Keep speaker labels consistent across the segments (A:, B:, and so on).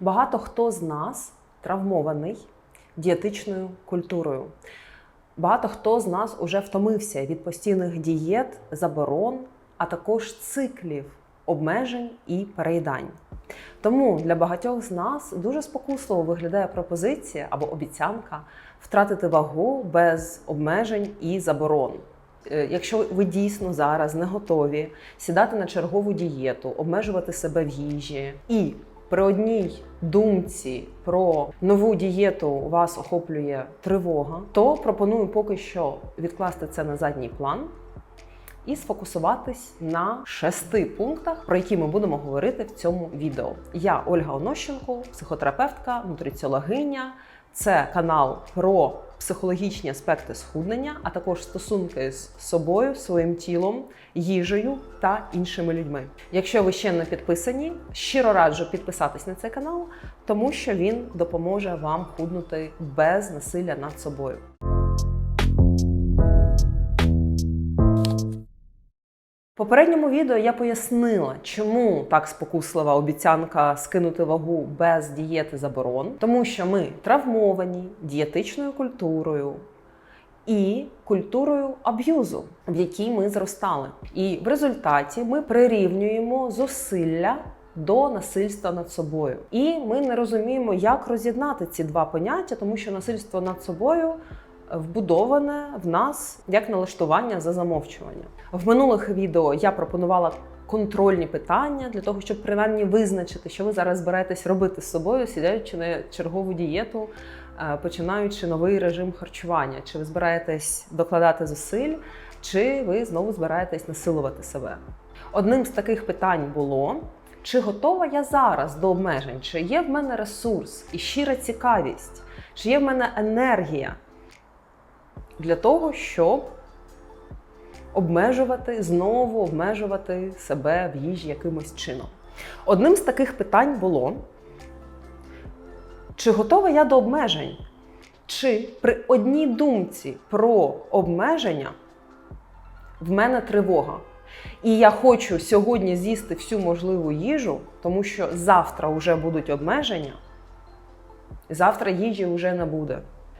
A: Багато хто з нас травмований дієтичною культурою. Багато хто з нас уже втомився від постійних дієт, заборон, а також циклів обмежень і переїдань. Тому для багатьох з нас дуже спокусливо виглядає пропозиція або обіцянка втратити вагу без обмежень і заборон. Е, Якщо ви дійсно зараз не готові сідати на чергову дієту, обмежувати себе в їжі і при одній думці про нову дієту вас охоплює тривога, то пропоную поки що відкласти це на задній план і сфокусуватись на шести пунктах, про які ми будемо говорити в цьому відео. Я Ольга Онощенко, психотерапевтка, нутриціологиня. Це канал про психологічні аспекти схуднення, а також стосунки з собою, своїм тілом, їжею та іншими людьми. Якщо ви ще не підписані, щиро раджу підписатись на цей канал, тому що він допоможе вам худнути без насилля над собою. Попередньому відео я пояснила, чому так спокуслива обіцянка скинути вагу без дієти заборон, тому що ми травмовані дієтичною культурою і культурою аб'юзу, в якій ми зростали. І в результаті ми прирівнюємо зусилля до насильства над собою. І ми не розуміємо, як роз'єднати ці два поняття, тому що насильство над собою вбудоване в нас як налаштування за замовчування. В минулих відео я пропонувала контрольні питання для того, щоб принаймні визначити, що ви зараз збираєтесь робити з собою, сідаючи на чергову дієту, е, починаючи новий режим харчування. Чи ви збираєтесь докладати зусиль, чи ви знову збираєтесь насилувати себе? Одним з таких питань було. Чи готова я зараз до обмежень? Чи є в мене ресурс і щира цікавість? Чи є в мене енергія для того, щоб обмежувати, знову обмежувати себе в їжі якимось чином? Одним з таких питань було: чи готова я до обмежень? Чи при одній думці про обмеження в мене тривога? І я хочу сьогодні з'їсти всю можливу їжу, тому що завтра вже будуть обмеження, завтра їжі вже не буде.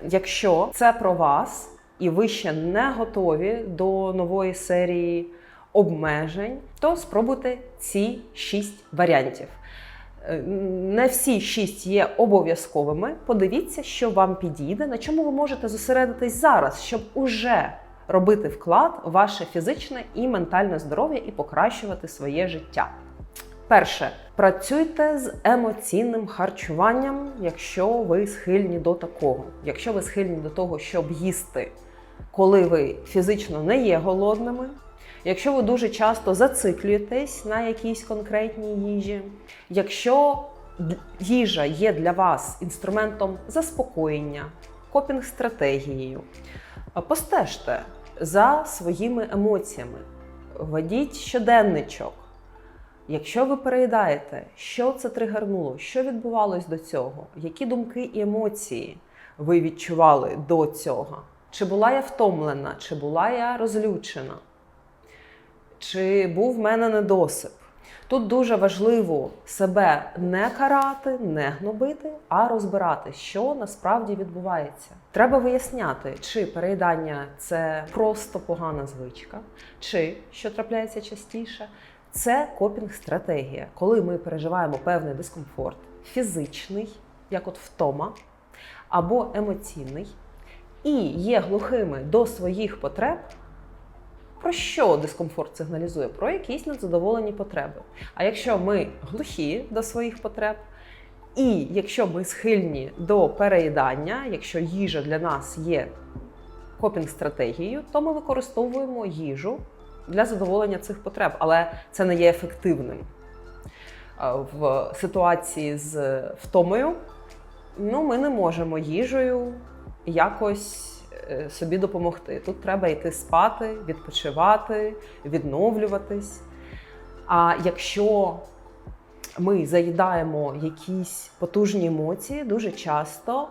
A: Якщо це про вас, і ви ще не готові до нової серії обмежень, то спробуйте ці шість варіантів. Е, Не всі шість є обов'язковими. Подивіться, що вам підійде, на чому ви можете зосередитись зараз, щоб уже робити вклад в ваше фізичне і ментальне здоров'я і покращувати своє життя. Перше, працюйте з емоційним харчуванням, якщо ви схильні до такого. Якщо ви схильні до того, щоб їсти, коли ви фізично не є голодними, якщо ви дуже часто зациклюєтесь на якійсь конкретній їжі, якщо їжа є для вас інструментом заспокоєння, копінг-стратегією, постежте за своїми емоціями, ведіть щоденничок. Якщо ви переїдаєте, що це тригернуло, що відбувалось до цього, які думки і емоції ви відчували до цього? Чи була я втомлена, чи була я розлючена, чи був в мене недосип? Тут дуже важливо себе не карати, не гнобити, а розбирати, що насправді відбувається. Треба виясняти, чи переїдання це просто погана звичка, чи що трапляється частіше, це копінг-стратегія, коли ми переживаємо певний дискомфорт, фізичний, як от втома, або емоційний, і є глухими до своїх потреб. Про що дискомфорт сигналізує? Про якісь незадоволені потреби. А якщо ми глухі до своїх потреб, і якщо ми схильні до переїдання, якщо їжа для нас є копінг-стратегією, то ми використовуємо їжу для задоволення цих потреб, але це не є ефективним. В ситуації з втомою ну, ми не можемо їжею якось е, собі допомогти. Тут треба йти спати, відпочивати, відновлюватись. А якщо ми заїдаємо якісь потужні емоції, дуже часто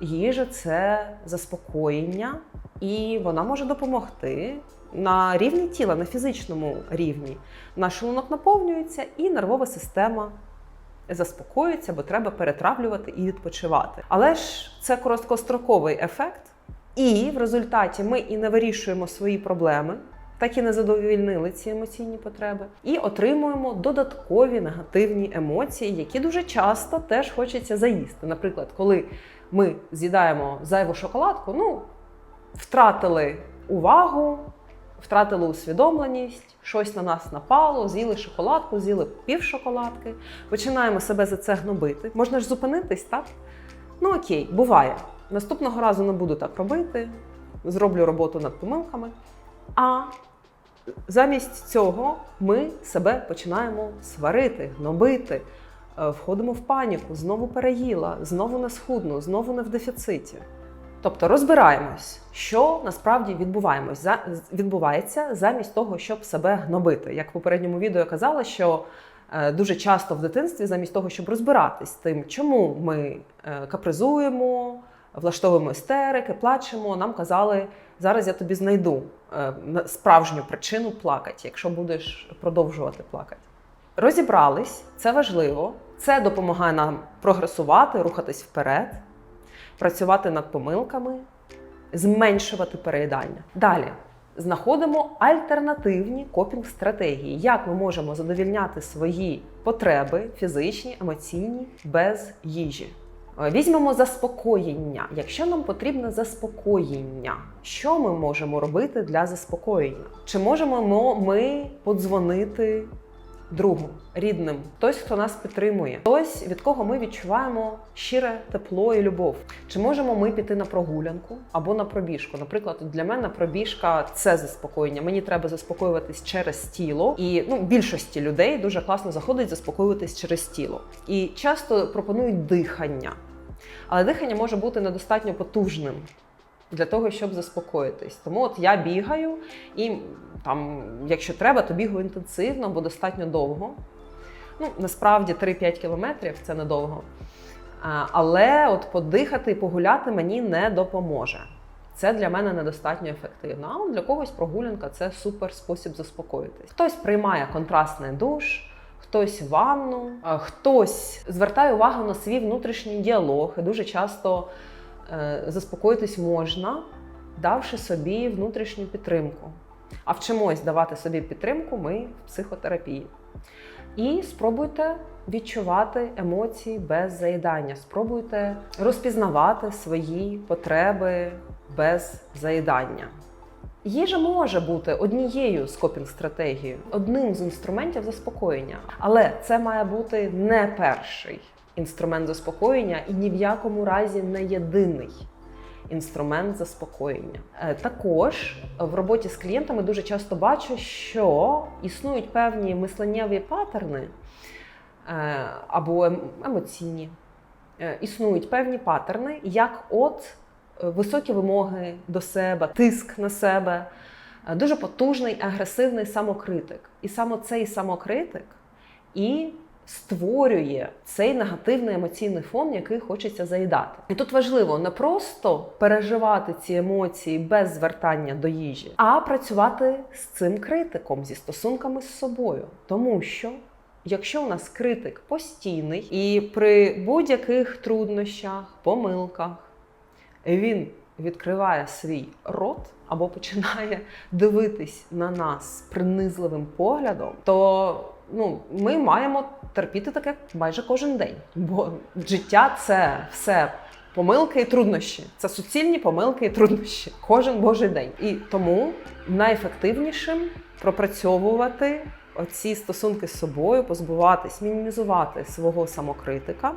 A: їжа це заспокоєння, і вона може допомогти на рівні тіла, на фізичному рівні. Наш шлунок наповнюється, і нервова система заспокоюється, бо треба перетравлювати і відпочивати. Але ж це короткостроковий ефект, і в результаті ми і не вирішуємо свої проблеми. Так і не задовільнили ці емоційні потреби, і отримуємо додаткові негативні емоції, які дуже часто теж хочеться заїсти. Наприклад, коли ми з'їдаємо зайву шоколадку, ну втратили увагу, втратили усвідомленість, щось на нас напало, з'їли шоколадку, з'їли пів шоколадки, починаємо себе за це гнобити. Можна ж зупинитись, так? Ну окей, буває. Наступного разу не буду так робити, зроблю роботу над помилками. А замість цього ми себе починаємо сварити, гнобити, е, входимо в паніку, знову переїла, знову не схудну, знову не в дефіциті. Тобто розбираємось, що насправді відбуваємось, за- відбувається замість того, щоб себе гнобити. Як в попередньому відео я казала, що е, дуже часто в дитинстві, замість того, щоб розбиратись тим, чому ми е, капризуємо, влаштовуємо істерики, плачемо, нам казали, зараз я тобі знайду е, справжню причину плакати, якщо будеш продовжувати плакати. Розібрались, це важливо. Це допомагає нам прогресувати, рухатись вперед, працювати над помилками, зменшувати переїдання. Далі знаходимо альтернативні копінг-стратегії, як ми можемо задовільняти свої потреби фізичні, емоційні без їжі. Е, Візьмемо заспокоєння. Якщо нам потрібне заспокоєння, що ми можемо робити для заспокоєння? Чи можемо ми подзвонити другу, рідним, хтось, хто нас підтримує, хтось, від кого ми відчуваємо щире тепло і любов. Чи можемо ми піти на прогулянку або на пробіжку? Наприклад, для мене пробіжка це заспокоєння. Мені треба заспокоюватись через тіло, і ну більшості людей дуже класно заходить заспокоюватись через тіло. І часто пропонують дихання, але дихання може бути недостатньо потужним. Для того щоб заспокоїтись, тому от я бігаю, і там, якщо треба, то бігаю інтенсивно, бо достатньо довго. Ну, насправді 3-5 кілометрів це недовго. Але от подихати і погуляти мені не допоможе. Це для мене недостатньо ефективно. А для когось прогулянка це супер спосіб заспокоїтись. Хтось приймає контрастний душ, хтось ванну, хтось звертає увагу на свій внутрішній діалог. І дуже часто заспокоїтись можна, давши собі внутрішню підтримку. А вчимось давати собі підтримку ми в психотерапії. І спробуйте відчувати емоції без заїдання. Спробуйте розпізнавати свої потреби без заїдання. Їжа може бути однією з копінг-стратегією, одним з інструментів заспокоєння, але це має бути не перший інструмент заспокоєння і ні в якому разі не єдиний інструмент заспокоєння. Е, Також в роботі з клієнтами дуже часто бачу, що існують певні мисленнєві паттерни е, або ем- емоційні. Е, Існують певні паттерни, як от високі вимоги до себе, тиск на себе, дуже потужний агресивний самокритик. І саме цей самокритик і створює цей негативний емоційний фон, який хочеться заїдати. І тут важливо не просто переживати ці емоції без звертання до їжі, а працювати з цим критиком, зі стосунками з собою. Тому що якщо у нас критик постійний і при будь-яких труднощах, помилках він відкриває свій рот або починає дивитись на нас принизливим поглядом, то ну, ми маємо терпіти таке майже кожен день. Бо життя це все помилки і труднощі. Це суцільні помилки і труднощі кожен божий день. І тому найефективнішим пропрацьовувати оці стосунки з собою, позбуватись, мінімізувати свого самокритика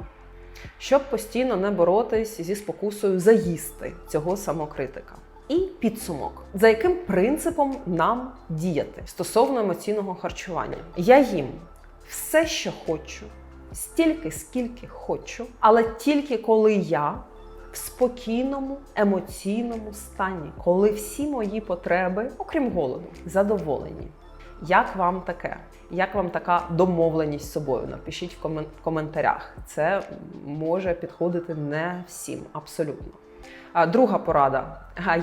A: щоб постійно не боротись зі спокусою заїсти цього самокритика. І підсумок, за яким принципом нам діяти стосовно емоційного харчування. Я їм все, що хочу, стільки, скільки хочу, але тільки коли я в спокійному емоційному стані, коли всі мої потреби, окрім голоду, задоволені. Як вам таке? Як вам така домовленість з собою? Напишіть в комен- коментарях. Це може підходити не всім, абсолютно. Друга порада.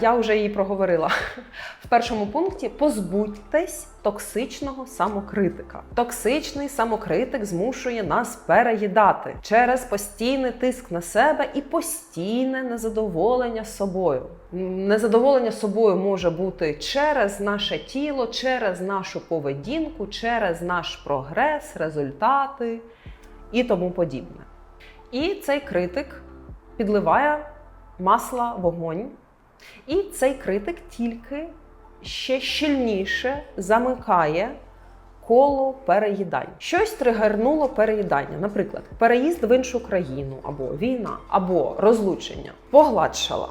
A: Я вже її проговорила. В першому пункті позбудьтесь токсичного самокритика. Токсичний самокритик змушує нас переїдати через постійний тиск на себе і постійне незадоволення собою. Незадоволення собою може бути через наше тіло, через нашу поведінку, через наш прогрес, результати і тому подібне. І цей критик підливає масла вогонь. І цей критик тільки ще щільніше замикає коло переїдань. Щось тригернуло переїдання, наприклад, переїзд в іншу країну, або війна, або розлучення, погладшала.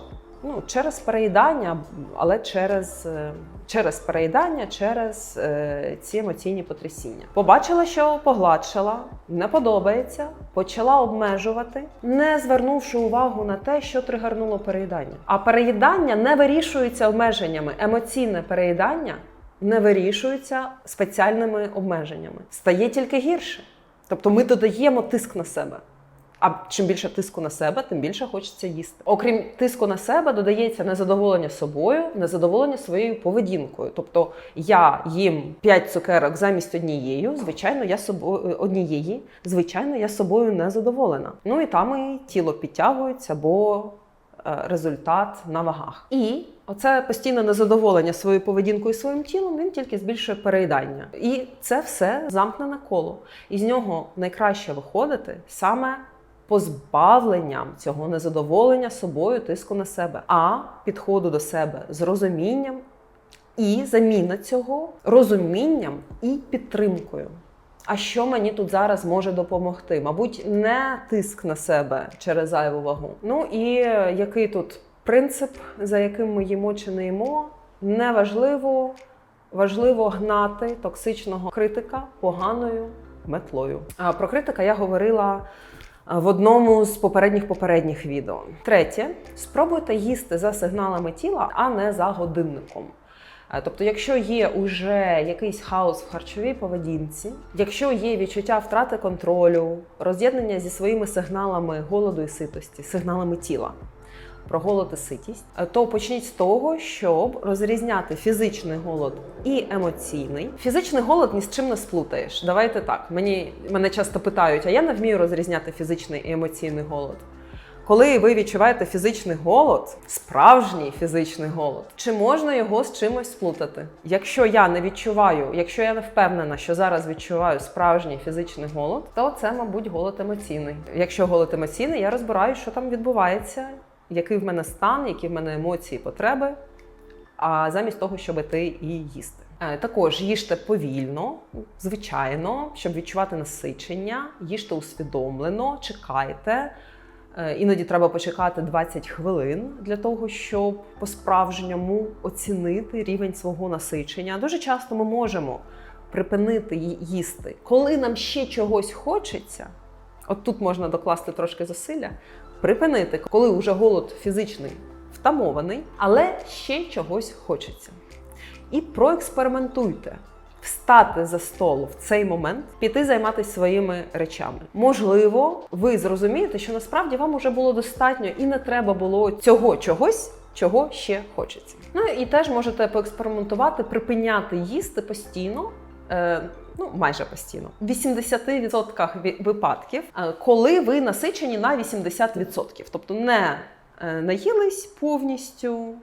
A: Ну, через переїдання, але через, е, через переїдання, через е, ці емоційні потрясіння. Побачила, що погладшала, не подобається, почала обмежувати, не звернувши увагу на те, що тригернуло переїдання. А переїдання не вирішується обмеженнями. Емоційне переїдання не вирішується спеціальними обмеженнями. Стає тільки гірше. Тобто ми додаємо тиск на себе. А чим більше тиску на себе, тим більше хочеться їсти. Окрім тиску на себе, додається незадоволення собою, незадоволення своєю поведінкою. Тобто я їм 5 цукерок замість однією, звичайно, я собою однієї, звичайно, я собою не задоволена. Ну і там і тіло підтягується, бо е, результат на вагах. І оце постійне незадоволення своєю поведінкою своїм тілом, він тільки збільшує переїдання. І це все замкнене коло. І з нього найкраще виходити саме позбавленням цього незадоволення собою, тиску на себе, а підходу до себе з розумінням і заміна цього розумінням і підтримкою. А що мені тут зараз може допомогти? Мабуть, не тиск на себе через зайву вагу. Ну і який тут принцип, за яким ми їмо чи не їмо, неважливо, важливо гнати токсичного критика поганою метлою. А про критика я говорила в одному з попередніх попередніх відео. Третє, спробуйте їсти за сигналами тіла, а не за годинником. Е, Тобто, якщо є уже якийсь хаос в харчовій поведінці, якщо є відчуття втрати контролю, роз'єднання зі своїми сигналами голоду і ситості, сигналами тіла, про голод і ситість, е, то почніть з того, щоб розрізняти фізичний голод і емоційний. Фізичний голод ні з чим не сплутаєш. Давайте так. Мені мене часто питають, а я не вмію розрізняти фізичний і емоційний голод. Коли ви відчуваєте фізичний голод, справжній фізичний голод, чи можна його з чимось сплутати? Якщо я не відчуваю, якщо я не впевнена, що зараз відчуваю справжній фізичний голод, то це, мабуть, голод емоційний. Якщо голод емоційний, я розбираю, що там відбувається, який в мене стан, які в мене емоції, потреби, а замість того, щоб іти і їсти. Е, Також їжте повільно, звичайно, щоб відчувати насичення, їжте усвідомлено, чекайте. Е, Іноді треба почекати 20 хвилин для того, щоб по-справжньому оцінити рівень свого насичення. Дуже часто ми можемо припинити їсти, коли нам ще чогось хочеться. От тут можна докласти трошки зусилля, припинити, коли вже голод фізичний втамований, але ще чогось хочеться. І проекспериментуйте. Встати за столу в цей момент, піти займатися своїми речами. Можливо, ви зрозумієте, що насправді вам уже було достатньо і не треба було цього чогось, чого ще хочеться. Ну і теж можете поекспериментувати, припиняти їсти постійно. Е, Ну, майже постійно. В 80% випадків, е, коли ви насичені на 80%. Тобто не е, наїлись повністю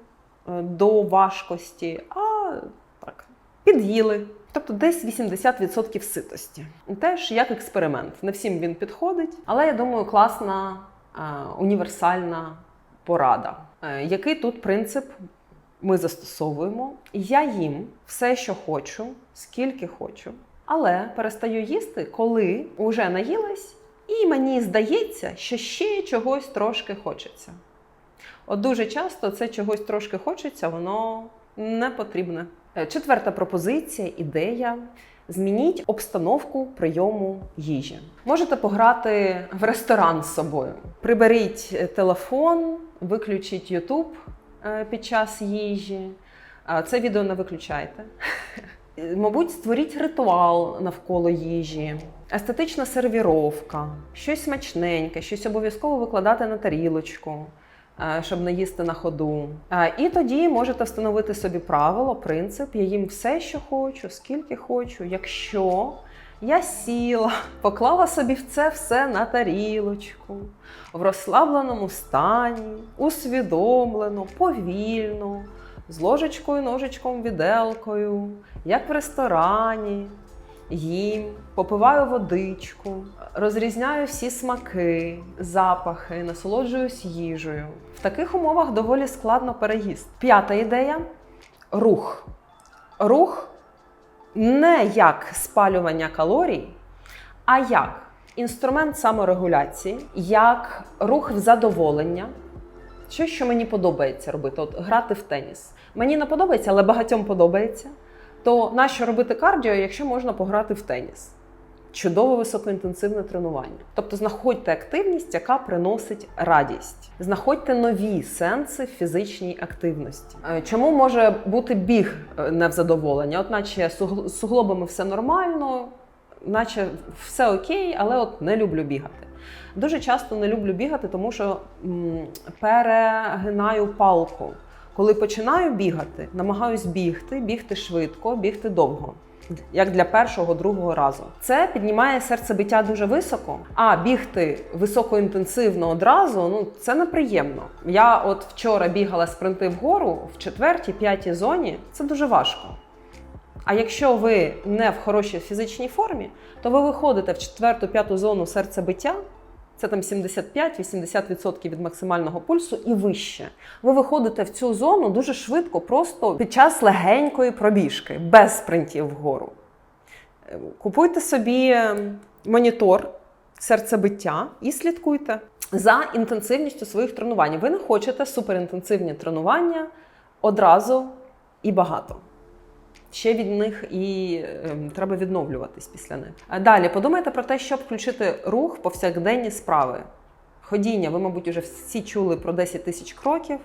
A: е, до важкості, а так, під'їли. Тобто десь 80% ситості. Теж як експеримент. Не всім він підходить, але я думаю, класна універсальна порада. Який тут принцип ми застосовуємо? Я їм все, що хочу, скільки хочу, але перестаю їсти, коли вже наїлась, і мені здається, що ще чогось трошки хочеться. От дуже часто це чогось трошки хочеться, воно не потрібне. Е, Четверта пропозиція, ідея. Змініть обстановку прийому їжі. Можете пограти в ресторан з собою. Приберіть е, телефон, виключіть YouTube е, під час їжі. Це відео не виключайте. Мабуть, створіть ритуал навколо їжі, естетична сервіровка, щось смачненьке, щось обов'язково викладати на тарілочку. е, щоб не їсти на ходу. Е, І тоді можете встановити собі правило, принцип, я їм все, що хочу, скільки хочу, якщо. Я сіла, поклала собі це все на тарілочку, в розслабленому стані, усвідомлено, повільно, з ложечкою, ножичком, віделкою, як в ресторані, їм, попиваю водичку, розрізняю всі смаки, запахи, насолоджуюсь їжею. В таких умовах доволі складно переїсти. П'ята ідея рух. Рух не як спалювання калорій, а як інструмент саморегуляції, як рух в задоволення. Щось, що мені подобається робити, от грати в теніс. Мені не подобається, але багатьом подобається. То нащо робити кардіо, якщо можна пограти в теніс? Чудове високоінтенсивне тренування. Тобто знаходьте активність, яка приносить радість. Знаходьте нові сенси в фізичній активності. Е, Чому може бути біг е, не в задоволення? От наче з суглобами все нормально, наче все окей, але от не люблю бігати. Дуже часто не люблю бігати, тому що перегинаю палку. Коли починаю бігати, намагаюсь бігти, бігти швидко, бігти довго. Як для першого, другого разу. Це піднімає серцебиття дуже високо, а бігти високоінтенсивно одразу ну це неприємно. Я от вчора бігала спринти вгору в четвертій, п'ятій зоні. Це дуже важко. А якщо ви не в хорошій фізичній формі, то ви виходите в четверту, п'яту зону серцебиття, це там 75-80% від максимального пульсу і вище. Ви виходите в цю зону дуже швидко, просто під час легенької пробіжки, без спринтів вгору. Купуйте собі е, монітор серцебиття і слідкуйте за інтенсивністю своїх тренувань. Ви не хочете суперінтенсивні тренування одразу і багато. Ще від них і ем, треба відновлюватись після них. А далі подумайте про те, щоб включити рух повсякденні справи. Ходіння, ви, мабуть, вже всі чули про 10 тисяч кроків.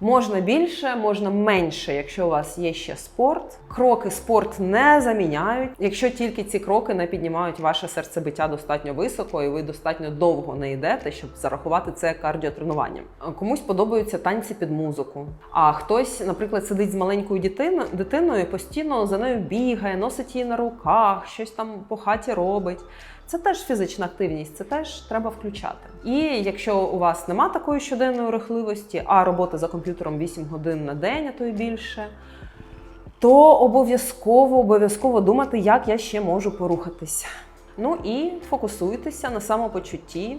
A: Можна більше, можна менше, якщо у вас є ще спорт. Кроки спорт не заміняють, якщо тільки ці кроки не піднімають ваше серцебиття достатньо високо, і ви достатньо довго не йдете, щоб зарахувати це кардіотренуванням. Комусь подобаються танці під музику. А хтось, наприклад, сидить з маленькою дитиною, постійно за нею бігає, носить її на руках, щось там по хаті робить. Це теж фізична активність, це теж треба включати. І якщо у вас нема такої щоденної рухливості, а робота за комп'ютером 8 годин на день, а то й більше, то обов'язково обов'язково думати, як я ще можу порухатися. Ну і фокусуйтеся на самопочутті,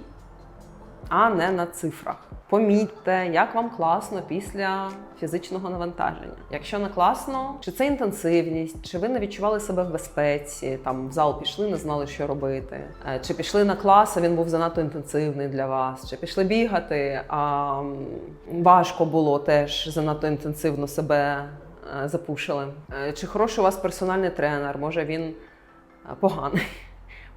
A: а не на цифрах. Помітьте, як вам класно після фізичного навантаження. Якщо не класно, чи це інтенсивність, чи ви не відчували себе в безпеці, там в зал пішли, не знали, що робити, Е, чи пішли на клас, а він був занадто інтенсивний для вас, чи пішли бігати, а важко було теж занадто інтенсивно себе е, запушили. Е, Чи хороший у вас персональний тренер, може він поганий.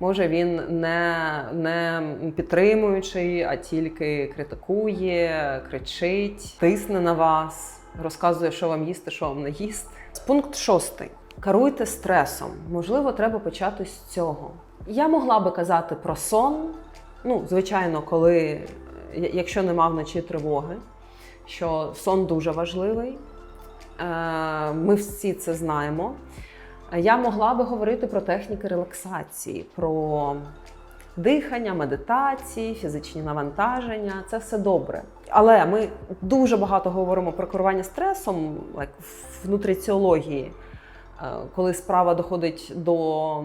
A: Може, він не, не підтримуючий, а тільки критикує, кричить, тисне на вас, розказує, що вам їсти, що вам не їсти. Пункт шостий. Керуйте стресом. Можливо, треба почати з цього. Я могла би казати про сон. Ну, звичайно, коли, якщо нема вночі тривоги, що сон дуже важливий. Е, Ми всі це знаємо. Я могла би говорити про техніки релаксації, про дихання, медитації, фізичні навантаження. Це все добре. Але ми дуже багато говоримо про керування стресом, like, в нутриціології, Е, коли справа доходить до.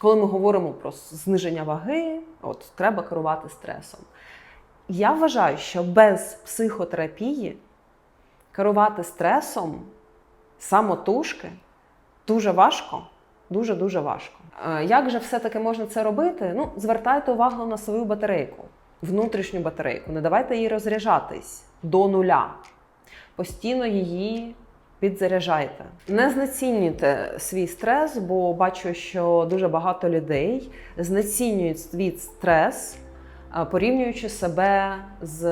A: Коли ми говоримо про зниження ваги, от треба керувати стресом. Я вважаю, що без психотерапії керувати стресом самотужки дуже важко, дуже дуже важко. Е, Як же все-таки можна це робити? Ну, звертайте увагу на свою батарейку, внутрішню батарейку. Не давайте їй розряджатись до нуля. Постійно її підзаряджайте. Не знецінюйте свій стрес, бо бачу, що дуже багато людей знецінюють свій стрес, е, порівнюючи себе з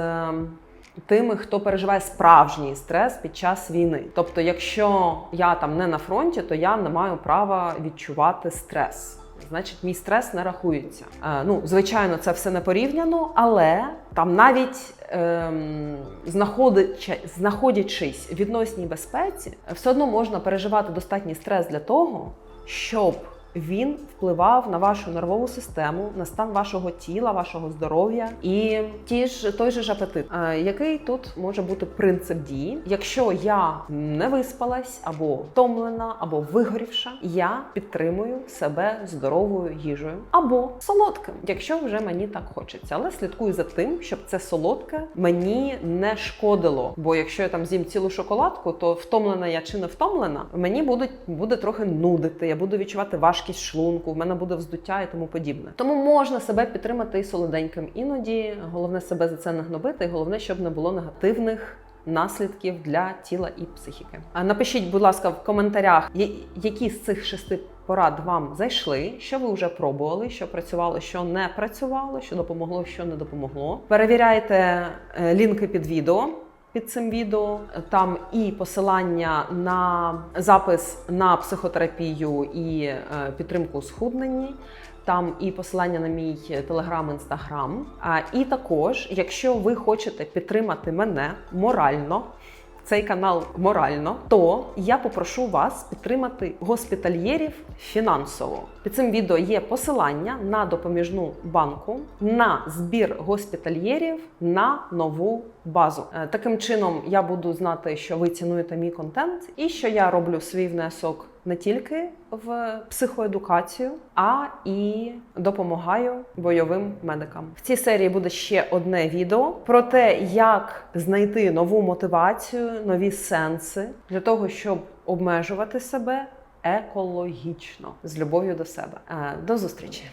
A: тими, хто переживає справжній стрес під час війни. Тобто, якщо я там не на фронті, то я не маю права відчувати стрес. значить мій стрес не рахується. Е, ну, звичайно, це все не порівняно, але там навіть ем, знаходячи, знаходячись в відносній безпеці, все одно можна переживати достатній стрес для того, щоб він впливав на вашу нервову систему, на стан вашого тіла, вашого здоров'я і ті ж той же ж апетит. Е, який тут може бути принцип дії? Якщо я не виспалась або втомлена, або вигорівша, я підтримую себе здоровою їжею або солодким, якщо вже мені так хочеться. Але слідкую за тим, щоб це солодке мені не шкодило. Бо якщо я там з'їм цілу шоколадку, то втомлена я чи не втомлена, мені буде, буде трохи нудити. Я буду відчувати важкість шлунку, в мене буде вздуття і тому подібне. Тому можна себе підтримати і солоденьким. Іноді головне себе за це не гнобити, і головне, щоб не було негативних. Наслідків для тіла і психіки. Напишіть, будь ласка, в коментарях, які з цих шести порад вам зайшли, що ви вже пробували, що працювало, що не працювало, що допомогло, що не допомогло. Перевіряйте е, лінки під відео. Під цим відео там і посилання на запис на психотерапію і е, підтримку у схудненні. Там і посилання на мій телеграм, інстаграм. І також, якщо ви хочете підтримати мене морально, цей канал морально, то я попрошу вас підтримати госпітальєрів фінансово. Під цим відео є посилання на допоміжну банку на збір госпітальєрів на нову базу. Е, Таким чином я буду знати, що ви цінуєте мій контент і що я роблю свій внесок не тільки в психоедукацію, а і допомагаю бойовим медикам. В цій серії буде ще одне відео про те, як знайти нову мотивацію, нові сенси для того, щоб обмежувати себе екологічно з любов'ю до себе. Е, До зустрічі!